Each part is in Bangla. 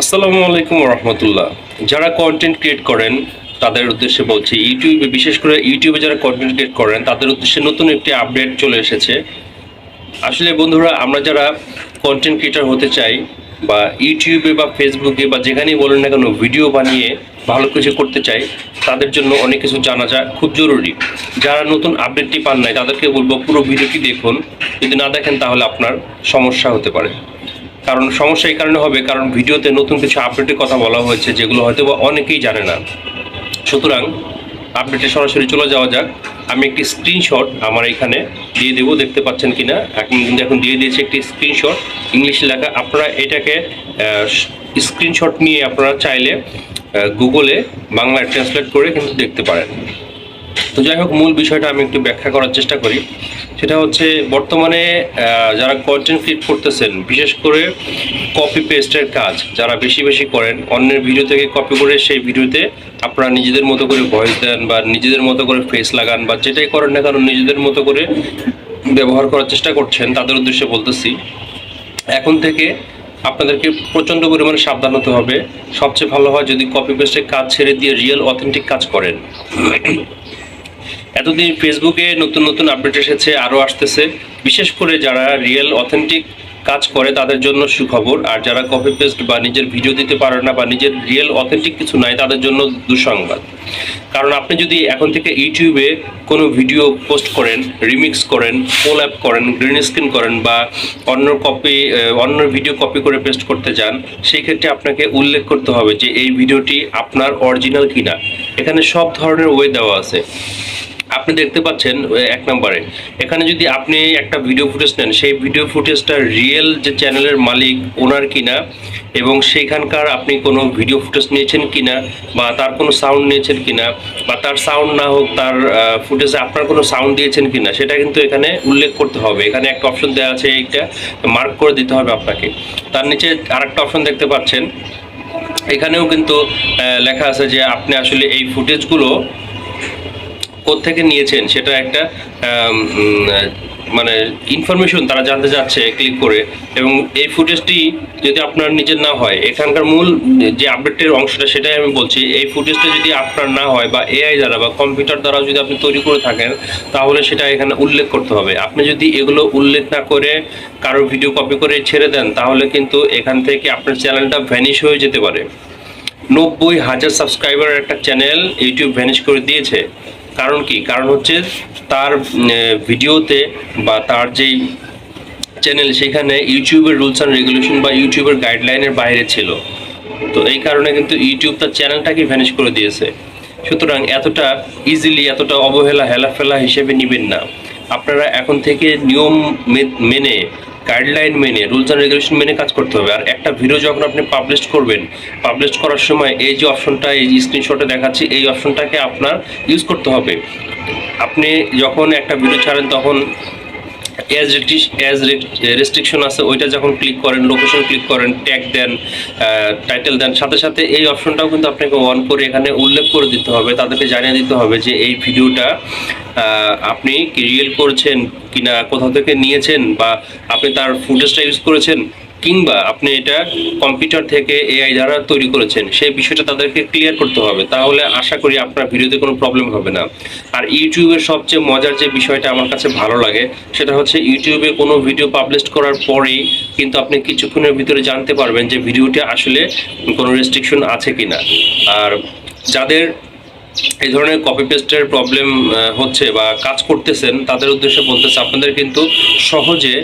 আসসালামু আলাইকুম রহমতুল্লাহ যারা কন্টেন্ট ক্রিয়েট করেন, তাদের উদ্দেশ্যে বলছি ইউটিউবে বিশেষ করে ইউটিউবে যারা কন্টেন্ট ক্রিয়েট করেন, তাদের উদ্দেশ্যে নতুন একটি আপডেট চলে এসেছে। আসলে বন্ধুরা, আমরা যারা কন্টেন্ট ক্রিয়েটার হতে চাই, বা ইউটিউবে বা ফেসবুকে বা যেখানেই বলেন না কেন ভিডিও বানিয়ে ভালো কিছু করতে চাই, তাদের জন্য অনেক কিছু জানা যায় খুব জরুরি। যারা নতুন আপডেটটি পান নাই, তাদেরকে বলব পুরো ভিডিওটি দেখুন। যদি না দেখেন, তাহলে আপনার সমস্যা হতে পারে। কারণ সমস্যা এই কারণে হবে, কারণ ভিডিওতে নতুন কিছু আপডেটের কথা বলা হয়েছে, যেগুলো হয়তো বা অনেকেই জানে না। সুতরাং আপডেটে সরাসরি চলে যাওয়া যাক। আমি একটি স্ক্রিনশট আমার এখানে দিয়ে দেবো, দেখতে পাচ্ছেন কিনা? এখন কিন্তু এখন দিয়ে দিয়েছি একটি স্ক্রিনশট ইংলিশে লেখা, আপনারা এটাকে স্ক্রিনশট নিয়ে আপনারা চাইলে গুগলে বাংলায় ট্রান্সলেট করে কিন্তু দেখতে পারেন। তো যাই হোক, মূল বিষয়টা আমি একটু ব্যাখ্যা করার চেষ্টা করি। সেটা হচ্ছে বর্তমানে যারা কন্টেন্ট ক্রিয়েট করতেছেন, বিশেষ করে কপি পেস্টের কাজ, যারা বেশি বেশি করেন, অন্যের ভিডিও থেকে কপি করে সেই ভিডিওতে আপনারা নিজেদের মতো করে ভয়েস দেন বা নিজেদের মতো করে ফেস লাগান বা যেটাই করেন না কারণ নিজেদের মতো করে ব্যবহার করার চেষ্টা করছেন, তাদের উদ্দেশ্যে বলতেছি। এখন থেকে আপনাদেরকে প্রচণ্ড পরিমাণে সাবধান হতে হবে। সবচেয়ে ভালো হয় যদি কপি পেস্টের কাজ ছেড়ে দিয়ে রিয়েল অথেন্টিক কাজ করেন। এতদিন ফেসবুকে নতুন নতুন আপডেট এসেছে আরও আসতেছে। বিশেষ করে যারা রিয়েল অথেন্টিক কাজ করে, তাদের জন্য সুখবর। আর যারা কপি পেস্ট বা নিজের ভিডিও দিতে পারে না বা নিজের রিয়েল অথেন্টিক কিছু নাই, তাদের জন্য দুঃসংবাদ। কারণ আপনি যদি এখন থেকে ইউটিউবে কোনো ভিডিও পোস্ট করেন রিমিক্স করেন কোল অ্যাপ করেন গ্রিন স্ক্রিন করেন বা অন্য কপি অন্য ভিডিও কপি করে পেস্ট করতে যান সেই ক্ষেত্রে আপনাকে উল্লেখ করতে হবে যে এই ভিডিওটি আপনার অরিজিনাল কিনা। এখানে সব ধরনের ওয়ে দেওয়া আছে। আপনি দেখতে পাচ্ছেন এক নম্বরে। এখানে যদি আপনি একটা ভিডিও ফুটেজ নেন, সেই ভিডিও ফুটেজটা রিয়েল যে চ্যানেলের মালিক, ওনার কিনা, এবং সেইখানকার আপনি কোনো ভিডিও ফুটেজ নিয়েছেন কিনা, বা তার কোনো সাউন্ড নিয়েছেন কিনা, বা তার সাউন্ড না হোক, তার ফুটেজে আপনার কোনো সাউন্ড দিয়েছেন কিনা, সেটা কিন্তু এখানে উল্লেখ করতে হবে। এখানে একটা অপশন দেওয়া আছে, এইটা মার্ক করে দিতে হবে আপনাকে। তার নিচে আরেকটা অপশন দেখতে পাচ্ছেন। এখানেও কিন্তু লেখা আছে যে আপনি আসলে এই ফুটেজগুলো থেকে নিয়েছেন সেটা একটা মানে ইনফরমেশন তারা জানতে যাচ্ছে ক্লিক করে। এবং এই ফুটেজটি যদি আপনার নিজের না হয়, এখানকার মূল যে আপডেটের অংশটা সেটাই আমি বলছি, এই ফুটেজটা যদি আপনার না হয় বা এআই দ্বারা বা কম্পিউটার দ্বারা যদি আপনি তৈরি করে থাকেন, তাহলে সেটা এখানে উল্লেখ করতে হবে। আপনি যদি এগুলো উল্লেখ না করে কারও ভিডিও কপি করে ছেড়ে দেন, তাহলে কিন্তু এখান থেকে আপনার চ্যানেলটা ভ্যানিশ হয়ে যেতে পারে। নব্বই হাজার সাবস্ক্রাইবারের একটা চ্যানেল ইউটিউব ভ্যানিশ করে দিয়েছে। কারণ কি? কারণ হচ্ছে তার ভিডিওতে বা তার যেই চ্যানেল সেখানে ইউটিউবের রুলস অ্যান্ড রেগুলেশন বা ইউটিউবের গাইডলাইনের বাইরে ছিল। তো এই কারণে কিন্তু ইউটিউব তার চ্যানেলটাকে ভ্যানিশ করে দিয়েছে। সুতরাং এতটা ইজিলি এতটা অবহেলা, হেলাফেলা হিসেবে নেবেন না। আপনারা এখন থেকে নিয়ম মেনে গাইডলাইন মেনে রুলস অ্যান্ড রেগুলেশন মেনে কাজ করতে হবে। আর একটা ভিডিও যখন আপনি পাবলিশ করবেন পাবলিশ করার সময় এই যে অপশনটা এই স্ক্রিনশটে দেখাচ্ছি, এই অপশনটাকে আপনার ইউজ করতে হবে। আপনি যখন একটা ভিডিও ছাড়েন, তখন অ্যাজ অ্যাজ রেস্ট্রিকশন আছে, ওইটা যখন ক্লিক করেন লোকেশন ক্লিক করেন ট্যাগ দেন টাইটেল দেন, সাথে সাথে এই অপশনটাও কিন্তু আপনাকে অন করে এখানে উল্লেখ করে দিতে হবে, তাদেরকে জানিয়ে দিতে হবে যে এই ভিডিওটা আপনি রিয়েল করছেন কিনা কোথাও থেকে নিয়েছেন বা আপনি তার ফুটেজটা ইউজ করেছেন কিংবা আপনি এটা কম্পিউটার থেকে এআই দ্বারা তৈরি করেছেন, সেই বিষয়টা তাদেরকে ক্লিয়ার করতে হবে। তাহলে আশা করি আপনার ভিডিওতে কোনো প্রবলেম হবে না। আর ইউটিউবের সবচেয়ে মজার যে বিষয়টা আমার কাছে ভালো লাগে, সেটা হচ্ছে ইউটিউবে কোনো ভিডিও পাবলিশ করার পরেই কিন্তু আপনি কিছুক্ষণের ভিতরে জানতে পারবেন যে ভিডিওটি আসলে কোনো রেস্ট্রিকশন আছে কিনা। আর যাদের এই ধরনের কপি পেস্টের প্রবলেম হচ্ছে বা কাজ করতেছেন, তাদের উদ্দেশ্যে বলতেছে আপনাদের কিন্তু সহজে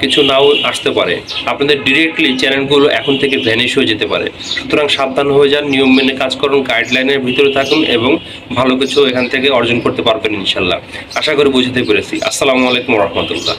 কিছু নাও আসতে পারে। আপনাদের ডিরেক্টলি চ্যানেলগুলো এখন থেকে ভ্যানিশ হয়ে যেতে পারে। সুতরাং সাবধান হয়ে যান, নিয়ম মেনে কাজ করুন গাইডলাইনের ভিতরে থাকুন এবং ভালো কিছু এখান থেকে অর্জন করতে পারবেন ইনশাল্লাহ। আশা করি বুঝতে পেরেছি। আসসালামু আলাইকুম রহমতুল্লাহ।